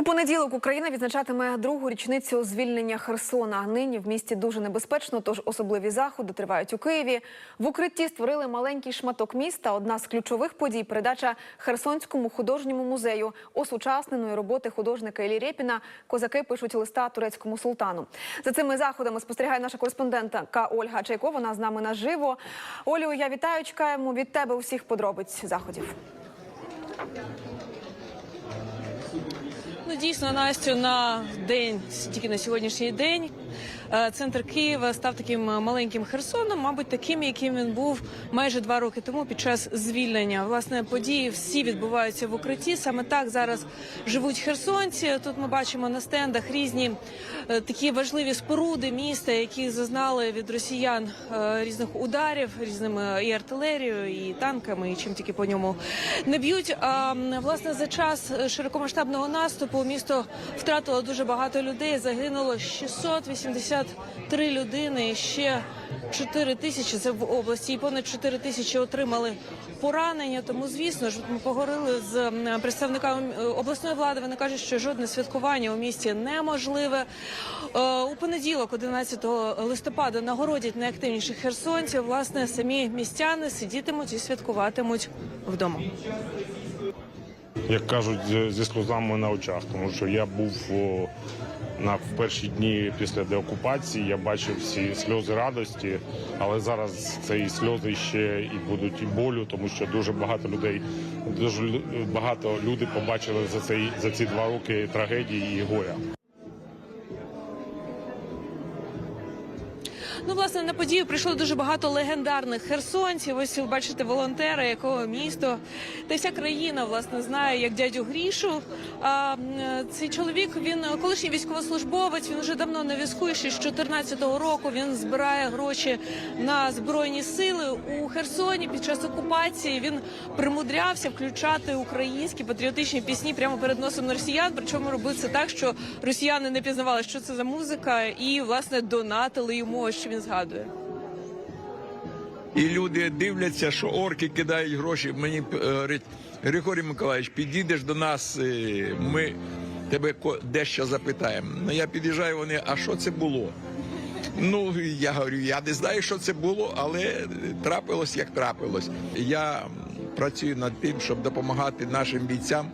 У понеділок Україна відзначатиме другу річницю звільнення Херсона. Нині в місті дуже небезпечно, тож особливі заходи тривають у Києві. В укритті створили маленький шматок міста. Одна з ключових подій передача Херсонському художньому музею осучасненої роботи художника Іллі Рєпіна. Козаки пишуть листа турецькому султану. За цими заходами спостерігає наша кореспондентка Ольга Чайко. Вона з нами наживо. Олю, я вітаю. Чекаємо від тебе усіх подробиць заходів. Дійсно, Настю, на день, тільки на сьогоднішній день, е, центр Києва став таким маленьким Херсоном, мабуть, таким, яким він був майже два роки тому під час звільнення. Власне, події всі відбуваються в укритті. Саме так зараз живуть херсонці. Тут ми бачимо на стендах різні е, такі важливі споруди міста, які зазнали від росіян е, різних ударів, різними і артилерією, і танками, і чим тільки по ньому не б'ють. А власне за час широкомасштабного наступу місто втратило дуже багато людей. Загинуло 683 людини. І ще 4 тисячі це в області, і понад 4 тисячі отримали поранення. Тому, звісно ж, ми поговорили з представниками е, обласної влади. Вони кажуть, що жодне святкування у місті неможливе. Е, У понеділок, 11 листопада, нагородять найактивніших херсонців. Власне, самі містяни сидітимуть і святкуватимуть вдома. Як кажуть, зі сльозами на очах, тому що я був на перші дні після деокупації, я бачив всі сльози радості, але зараз це сльози ще і будуть і болю, тому що дуже багато людей, дуже багато люди побачили за цей за ці два роки трагедії і горя. Ну, власне, на подію прийшло дуже багато легендарних херсонців. Ось ви бачите волонтери, якого місто та вся країна власне знає як дядю Грішу. А цей чоловік він колишній військовослужбовець. Він вже давно на візку. Ще з 14-го року він збирає гроші на збройні сили у Херсоні. Під час окупації він примудрявся включати українські патріотичні пісні прямо перед носом росіян. Причому робив це так, що росіяни не пізнавали, що це за музика, і власне донатили йому, що він згадує. І люди дивляться, що орки кидають гроші. Мені е, говорять, Григорій Миколаївич, підійдеш до нас, е, ми тебе дещо запитаємо. Ну я під'їжджаю, вони, а що це було? Ну, я говорю, я не знаю, що це було, але трапилось як трапилось. Я працюю над тим, щоб допомагати нашим бійцям.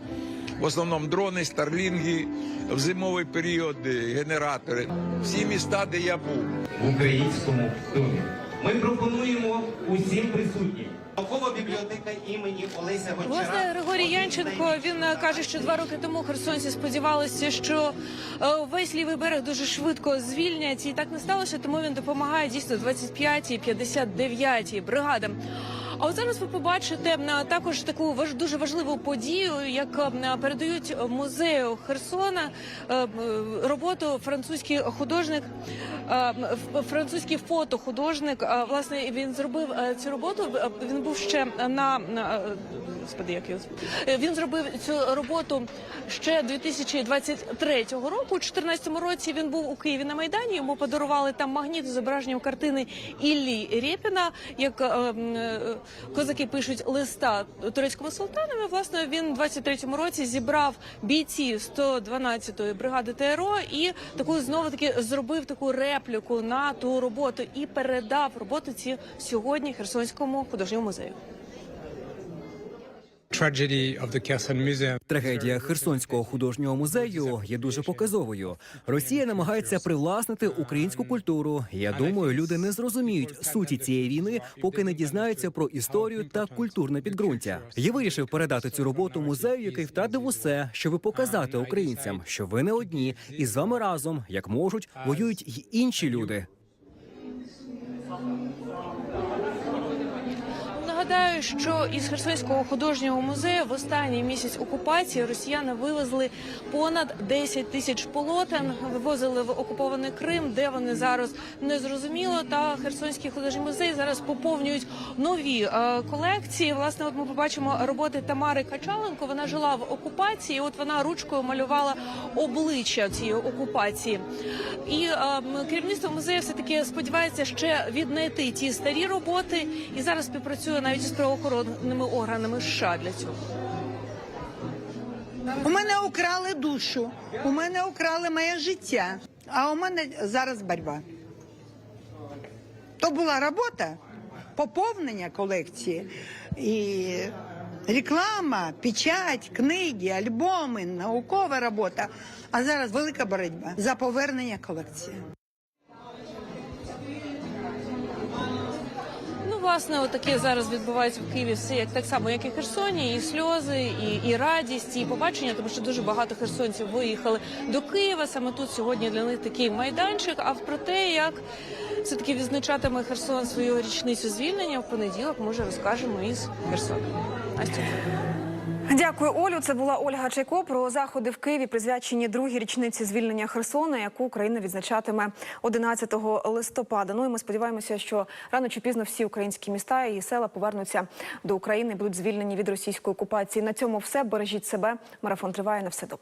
В основному дрони, старлінги, в зимовий період е, генератори. Всі міста, де я був. в українському домі. Ми пропонуємо усім присутнім. Наукова бібліотека імені Олеся Гончара. Власне, Григорій Янченко він е, каже, що два роки тому херсонці сподівалися, що е, весь лівий берег дуже швидко звільнять, і так не сталося. Тому він допомагає дійсно 25-й, 59-й бригадам. А зараз ви побачите також таку дуже важливу подію, як передають музею Херсона е, роботу французький художник, е, французький фотохудожник. Власне, він зробив е, цю роботу. Він був ще на, господи, як його? Е, він зробив цю роботу ще 2023 року. У 2014 році він був у Києві на майдані. Йому подарували там магніт з зображенням картини Іллі Рєпіна. Як е, е, козаки пишуть листа турецькому султанові. Власне, він у 23-му році зібрав бійців 112-ї бригади ТРО і таку знову таки зробив таку репліку на ту роботу і передав роботу ці сьогодні Херсонському художньому музею. Трагедія Херсонського художнього музею є дуже показовою. Росія намагається привласнити українську культуру. Я думаю, люди не зрозуміють суті цієї війни, поки не дізнаються про історію та культурне підґрунтя. Я вирішив передати цю роботу музею, який втратив усе, щоб показати українцям, що ви не одні, і з вами разом, як можуть, воюють й інші люди. Нагадаю, що із Херсонського художнього музею в останній місяць окупації росіяни вивезли понад 10 тисяч полотен, вивозили в окупований Крим, де вони зараз не зрозуміло. Та Херсонський художній музей зараз поповнюють нові е, колекції. Власне, от ми побачимо роботи Тамари Качаленко. Вона жила в окупації. От вона ручкою малювала обличчя цієї окупації. І е, керівництво музею все таки сподівається ще віднайти ті старі роботи і зараз співпрацює навіть із правоохоронними органами США для цього. У мене украли душу, у мене украли моє життя, а у мене зараз боротьба. То була робота, поповнення колекції і реклама, печать, книги, альбоми, наукова робота. А зараз велика боротьба за повернення колекції. Власне, отаке зараз відбувається в Києві все як так само, як і Херсоні, і сльози, і, і радість, і побачення, тому що дуже багато херсонців виїхали до Києва. Саме тут сьогодні для них такий майданчик. А про те, як все таки відзначатиме Херсон свою річницю звільнення в понеділок, може розкажемо із Херсона. Настя. Дякую, Олю. Це була Ольга Чайко про заходи в Києві, присвячені другій річниці звільнення Херсона, яку Україна відзначатиме 11 листопада. Ну і ми сподіваємося, що рано чи пізно всі українські міста і села повернуться до України, будуть звільнені від російської окупації. На цьому все бережіть себе. Марафон триває на все добре.